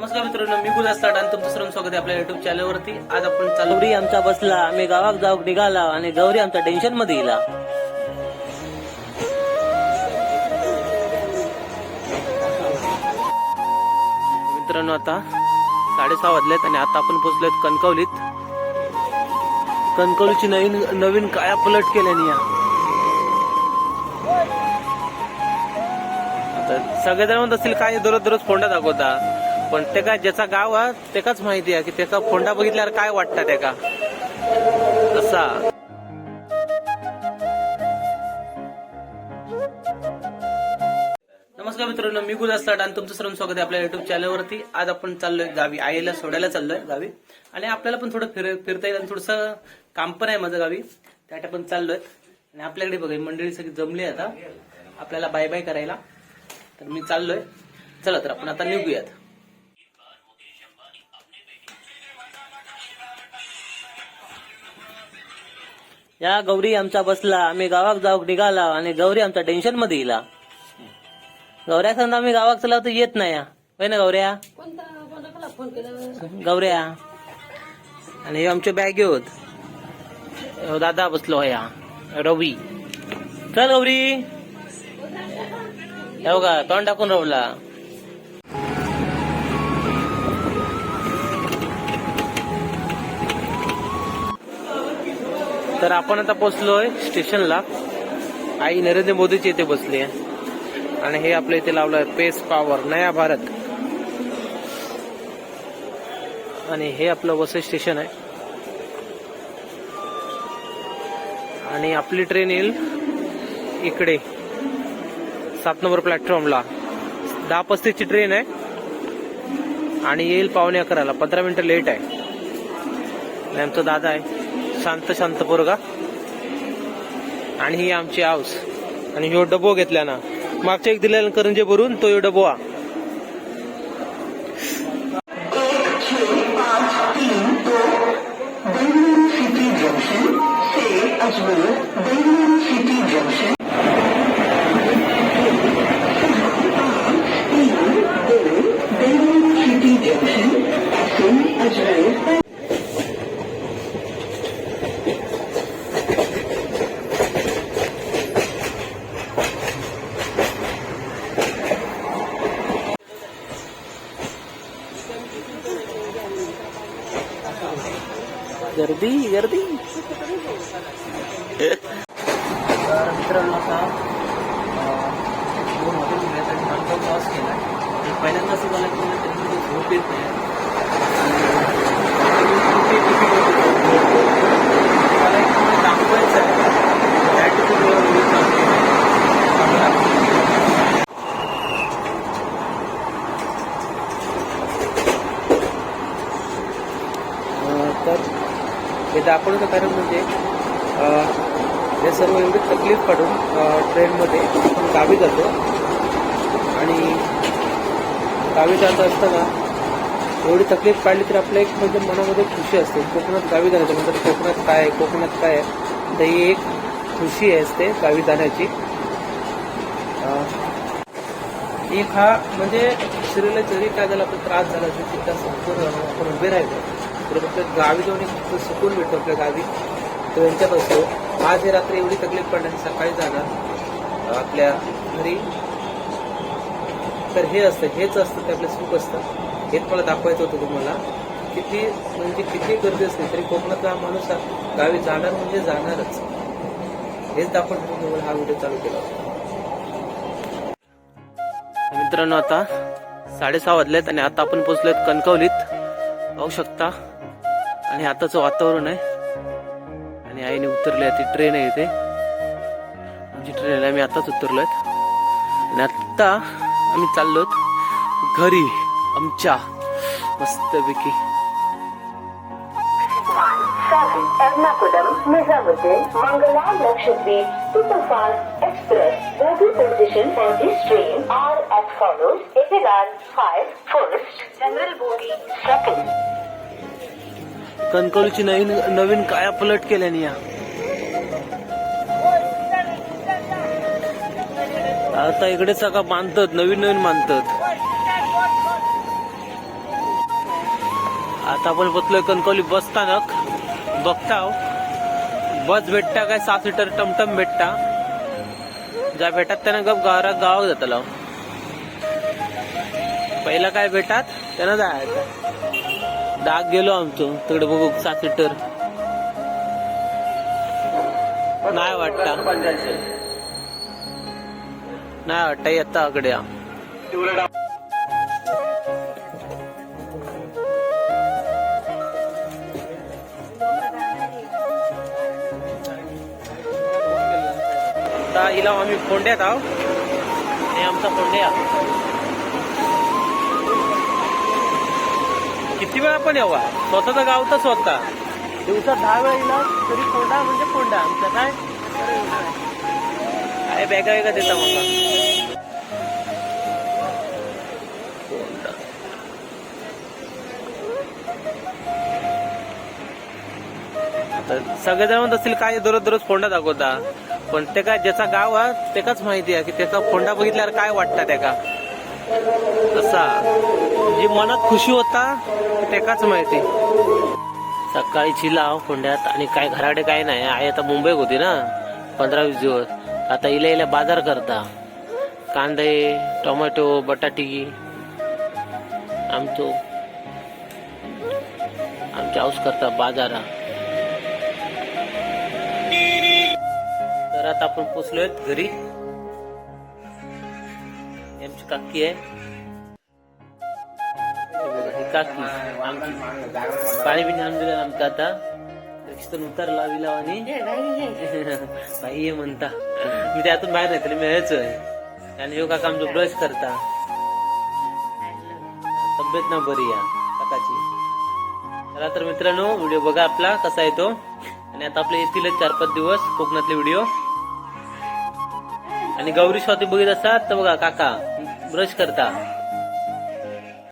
नमस्कार मित्रांनो मी गुलास असतात आणि तुमचं सर्व स्वागत आहे आपल्या युट्यूब चॅनलवरती आज आपण चालू गौरी आमचा बसला. आम्ही गावात जाऊ निघाला आणि गौरी आमचा टेन्शनमध्ये गेला मित्रांनो आता साडेसहा वाजलेत आणि आता आपण पोहोचलोय कणकवलीत. कणकवलीची नवीन नवीन काया पलट केल्याने या. आता सगळेजण म्हणत असतील काय दररोज दररोज फोंडा दाखवता? पण ते काय ज्याचा गाव आहे त्याकाच माहिती आहे की त्याचा फोंडा बघितल्यावर काय वाटतं त्याका असा. नमस्कार मित्रांनो मी गुल असतात आणि तुमचं सर्व स्वागत आहे आपल्या युट्यूब चॅनलवरती आज आपण चाललोय गावी आईला सोडायला चाललोय गावी. आणि आपल्याला पण थोडं फिर फिरता येईल आणि थोडंसं काम पण आहे माझं गावी. त्यासाठी पण चाललोय. आणि आपल्याकडे बघा मंडळी सगळी जमली आहे आता. आपल्याला बाय बाय करायला. तर मी चाललोय. चला तर आपण आता निघूयात. या गौरी आमचा बसला आम्ही गावात जाऊ निघाला आणि गौरी आमचा टेन्शनमध्ये गेला गौऱ्या सांगा आम्ही गावात चला तर येत नाही. या. होय ना गौऱ्या? गौऱ्या. आणि हे आमचे बॅग ह्यो दादा बसलो या रवी. चल गौरी. हे बघा तोंड टाकून रवला. तर आपण आता पोहोचलोय स्टेशनला. आई नरेंद्र मोदीची इथे बसली आहे. आणि हे आपल्या इथे लावलंय पेस पॉवर नया भारत. आणि हे आपलं वसई स्टेशन आहे. आणि आपली ट्रेन येईल इकडे सात नंबर प्लॅटफॉर्मला. दहा पस्तीसची ट्रेन आहे. आणि येईल पावणे अकराला. पंधरा मिनिटं लेट आहे. आणि आमचा दादा आहे. शांत शांत पोरगा. आणि ही आमची हाऊस. आणि ह्यो डबो घेतला ना. मागच्या एक दिलेला करंजे भरून तो ह्यो डबो हा. गर्दी गर्दी. तर मित्रांनो आता दोन हॉटेल घेण्यासाठी माणसाचा प्रवास केला आहे पहिल्यांदा असं झालं की मला झोप येत नाही आणि झोप येत होती. मला एक तुम्हाला दाखवायचं आहे त्या टिकीटवर मी चालते. अं, तर हे दाखवण्याचं कारण म्हणजे अं, हे सर्व एवढी तकलीफ काढून ट्रेनमध्ये आपण गावी जातो. आणि गावी जात असताना एवढी तकलीफ काढली तर आपल्या एक म्हणजे मनामध्ये खुशी असते. कोकणात गावी जाण्याचं म्हणजे कोकणात काय आहे कोकणात काय आहे? तर ही एक खुशी असते गावी जाण्याची. एक हा म्हणजे शरीराला जरी काय झाला आपला त्रास झाला तरी तिथं संपूर्ण आपण उभे राहिलो. तर फक्त गावी जाऊन एक फक्त सुकून भेटतो आपल्या गावी. तो यांच्यात असतो. आज हे रात्री एवढी तकलीफ पडणार सकाळी जाणार. आपल्या घरी. तर हे असतं हेच असतं ते आपलं सुख असतं. हेच मला दाखवायचं होतं तुम्हाला. किती म्हणजे किती गर्दी असते तरी कोकणातला माणूस गावी जाणार म्हणजे जाणारच. हेच दाखवत तुम्हाला हा व्हिडिओ चालू केला मित्रांनो आता साडेसहा वाजलेत आणि आता आपण पोहोचलोय कणकवलीत. पाहू शकता आणि आताचं वातावरण आहे. आणि आईने उतरले ती ट्रेन आहे इथे. आमची ट्रेन आहे आम्ही आताच उतरलो आहेत आणि आत्ता आम्ही चाललो घरी आमच्या मस्तपैकी. Express for this train are eight follows X first general bogie second कणकवलीची नवीन नवीन काया पलट केल्याने या? आता इकडे सगळं बांधतात नवीन नवीन बांधतात आता आपण पोचलोय कणकवली बस स्थानक. बघताव. बस भेटता काय सात सीटर टमटम भेटता. ज्या भेटात त्यांना गप गावाला गावात जातलो पहिला काय भेटात? त्यांना जायचं. डाग गेलो आमचो. तिकडे बघू सात सीटर नाही वाटता. नाही वाटता येता अकडे या. हिला आम्ही फोंड्यात आहो आणि आमचा फोंड्या किती वेळा पण यावा. स्वतःचं गाव तर स्वतः. दिवसात दहा वेळा येला तरी फोंडा म्हणजे फोंडा आमचा काय? काय बॅगा वेगा देता मला. आता सगळेजण म्हणत असतील काय दररोज दररोज फोंडा दाखवता? पण ते काय ज्याचा गाव हा त्याकाच माहिती आहे की त्याचा फोंडा बघितल्यावर काय वाटतं त्याका? असा. जी मनात खुशी होता त्याकाच माहिती. सकाळीची लाव कोंड्यात आणि काय घराकडे काय नाही. आई आता मुंबईत होती ना पंधरा वीस दिवस. आता इला इला बाजार करता. कांदे टोमॅटो बटाटी आमचो. आमच्या हाऊस करता बाजारा. तर आता आपण पोचलोय घरी. आमची काकी आहे काकी आमची पाणी बिणी आणून दिलं आता रिक्षातून उतरला विला आणि बाई ये म्हणता मी त्यातून बाहेर तरी मी यायचोय आणि यो काका आमचं ब्रश करता तब्येत ना बरी या काकाची चला तर मित्रांनो व्हिडिओ बघा आपला कसा येतो आणि आता आपले येतीलच चार पाच दिवस कोकणातले व्हिडिओ आणि गौरी स्वाती बघित असतात तर बघा काका ब्रश करता.